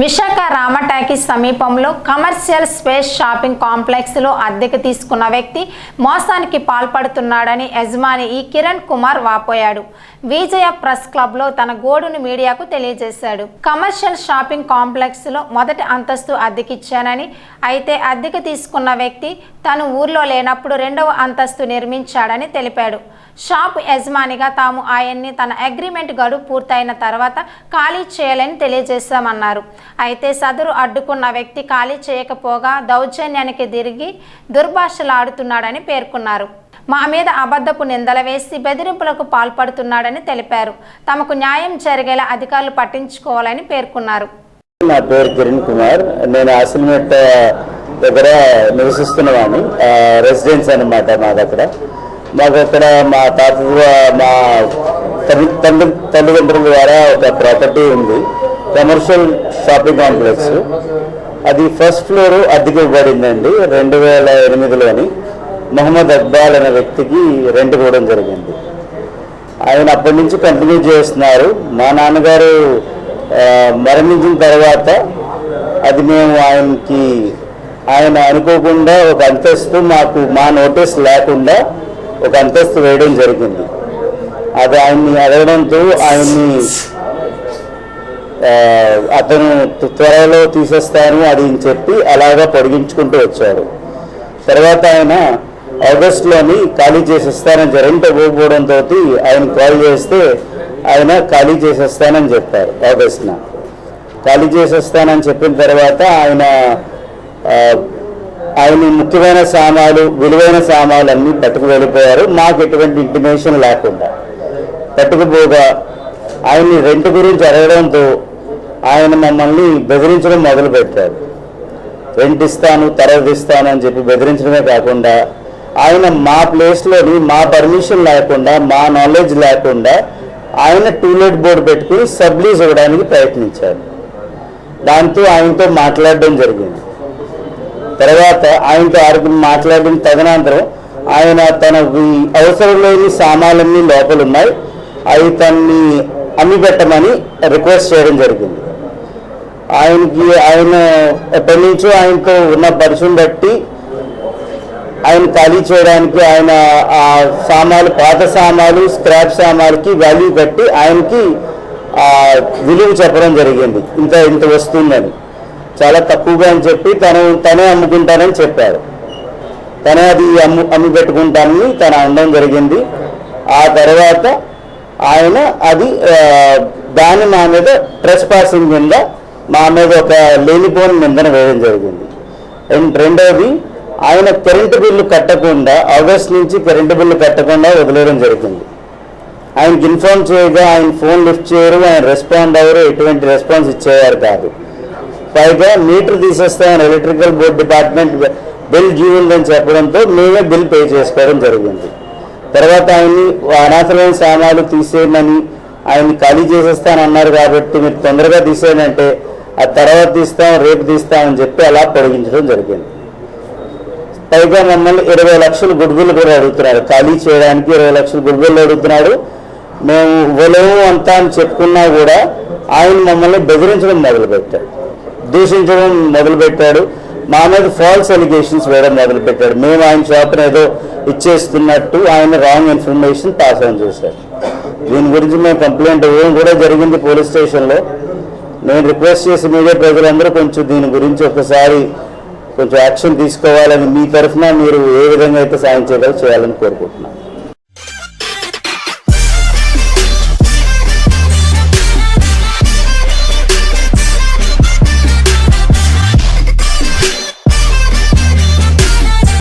విశాఖ రామటాకి సమీపంలో commercial space shopping కాంప్లెక్స్లో అద్దెకు తీసుకున్న వ్యక్తి మోసానికి పాల్పడుతున్నాడని యజమాని ఈ కిరణ్ కుమార్ వాపోయాడు. విజయ ప్రెస్ క్లబ్లో తన గోడును మీడియాకు తెలియజేశాడు. కమర్షియల్ షాపింగ్ కాంప్లెక్స్లో మొదటి అంతస్తు అద్దెకిచ్చానని అయితే అద్దెకు తీసుకున్న వ్యక్తి తను ఊర్లో లేనప్పుడు రెండవ అంతస్తు నిర్మించాడని తెలిపాడు. షాప్ యజమానిగా తాము ఆయన్ని తన అగ్రిమెంట్ గడువు పూర్తయిన తర్వాత ఖాళీ చేయాలని తెలియజేశామన్నారు. అయితే సదరు అడ్డుకున్న వ్యక్తి ఖాళీ చేయకపోగా దౌర్జన్యానికి తిరిగి దుర్భాషలాడుతున్నాడని పేర్కొన్నారు. మా మీద అబద్ధపు నిందల వేసి బెదిరింపులకు పాల్పడుతున్నాడని తెలిపారు. తమకు న్యాయం జరిగేలా అధికారులు పట్టించుకోవాలని పేర్కొన్నారు. నా పేరు కిరణ్ కుమార్. నేను ఆసిల్మెట్ దగ్గర నివసిస్తున్నవాడిని రెసిడెన్స్ అనమాట మా దగ్గర మాకు అక్కడ మా తాత మా తల్లి తండ్రి తల్లిదండ్రుల ద్వారా ఒక ప్రాపర్టీ ఉంది. Commercial shopping complex. అది ఫస్ట్ ఫ్లోర్ అద్దెకి ఇవ్వబడిందండి. రెండు వేల ఎనిమిదిలోని మొహమ్మద్ అక్బాల్ అనే వ్యక్తికి రెంట్ ఇవ్వడం జరిగింది. ఆయన అప్పటి నుంచి కంటిన్యూ చేస్తున్నారు. మా నాన్నగారు మరణించిన తర్వాత అది మేము ఆయనకి ఆయన అనుకోకుండా ఒక అంతస్తు మాకు మా నోటీస్ లేకుండా ఒక అంతస్తు వేయడం జరిగింది. అది ఆయన్ని అడగడంతో ఆయన్ని అతను త్వరలో తీసేస్తాను అది చెప్పి అలాగా పొడిగించుకుంటూ వచ్చాడు. తర్వాత ఆయన ఆగస్టులోని ఖాళీ చేసేస్తానని రెంట్ పోకపోవడంతో ఆయన కాల్ చేస్తే ఆయన ఖాళీ చేసేస్తానని చెప్పారు ఆగస్ట్న. ఖాళీ చేసేస్తానని చెప్పిన తర్వాత ఆయన ఆయన ముఖ్యమైన సామాలు విలువైన సామాన్లు అన్నీ పట్టుకు వెళ్ళిపోయారు. మాకు ఎటువంటి ఇంటిమేషన్ లేకుండా. పట్టుకుపోగా ఆయన్ని రెంట్ గురించి అడగడంతో ఆయన మమ్మల్ని బెదిరించడం మొదలుపెట్టారు. రెంట్ ఇస్తాను తర్వాత ఇస్తాను అని చెప్పి బెదిరించడమే కాకుండా ఆయన మా ప్లేస్లోని మా పర్మిషన్ లేకుండా మా నాలెడ్జ్ లేకుండా ఆయన టూలెట్ బోర్డు పెట్టుకుని సబ్లీజ్ ఇవ్వడానికి ప్రయత్నించారు. దాంతో ఆయనతో మాట్లాడడం జరిగింది. తర్వాత ఆయనతో ఆరుగురు మాట్లాడిన తదనంతరం ఆయన తన అవసరం లేని సామాన్లన్నీ లోపలున్నాయి. అవి తన్ని అమ్మి పెట్టమని రిక్వెస్ట్ చేయడం జరిగింది. ఆయనకి ఆయన ఎప్పటి నుంచో ఆయనతో ఉన్న పరిచయం బట్టి ఆయన ఖాళీ చేయడానికి ఆయన ఆ సామాన్లు పాత సామాలు స్క్రాప్ సామాలకి వాల్యూ కట్టి ఆయనకి విలువ చెప్పడం జరిగింది. ఇంత ఇంత వస్తుందని. చాలా తక్కువగా అని చెప్పి తను తనే అమ్ముకుంటానని చెప్పారు. తనే అది అమ్ము అమ్మి పెట్టుకుంటానని తను అనడం జరిగింది. ఆ తర్వాత ఆయన అది దాని నా మా మీద ట్రెస్ పాసింగ్ కింద మా మీద ఒక లేనిపోని నిందన వేయడం జరిగింది. అండ్ రెండవది ఆయన కరెంటు బిల్లు కట్టకుండా ఆగస్ట్ నుంచి కరెంటు బిల్లు కట్టకుండా వదిలేయడం జరిగింది. ఆయనకి ఇన్ఫార్మ్ చేయగా ఆయన ఫోన్ లిఫ్ట్ చేయరు ఆయన రెస్పాండ్ అవ్వరు ఎటువంటి రెస్పాన్స్ ఇచ్చేవారు కాదు. పైగా meter తీసేస్తామని electrical board department bill due ఉందని చెప్పడంతో మేమే బిల్ పే చేసుకోవడం జరిగింది. తర్వాత ఆయన్ని అనాథమైన సామాన్లు తీసేయమని ఆయన్ని ఖాళీ చేసేస్తానన్నారు కాబట్టి మీరు తొందరగా తీసేయనంటే ఆ తర్వాత తీస్తాం రేపు తీస్తామని చెప్పి అలా పొడిగించడం జరిగింది. పైగా మమ్మల్ని ఇరవై లక్షలు గుడ్గులు కూడా అడుగుతున్నాడు ఖాళీ చేయడానికి ఇరవై లక్షలు గుడ్గులు అడుగుతున్నాడు. మేము ఇవ్వలేము అంతా అని చెప్పుకున్నా కూడా ఆయన మమ్మల్ని బెదిరించడం మొదలుపెట్టాడు. దూషించడం మొదలుపెట్టాడు. మా మీద ఫాల్స్ అలిగేషన్స్ వేయడం మొదలుపెట్టాడు. మేము ఆయన చేపను ఏదో ఇచ్చేస్తున్నట్టు ఆయన రాంగ్ ఇన్ఫర్మేషన్ పాస్ ఆన్ చేశారు దీని గురించి మేము కంప్లైంట్ ఇవ్వడం కూడా జరిగింది పోలీస్ స్టేషన్లో. నేను రిక్వెస్ట్ చేసి మీడియా ప్రజలందరూ కొంచెం దీని గురించి ఒకసారి కొంచెం యాక్షన్ తీసుకోవాలని మీ తరఫున మీరు ఏ విధంగా అయితే సాయం చేయగలరు చేయాలని కోరుకుంటున్నాను.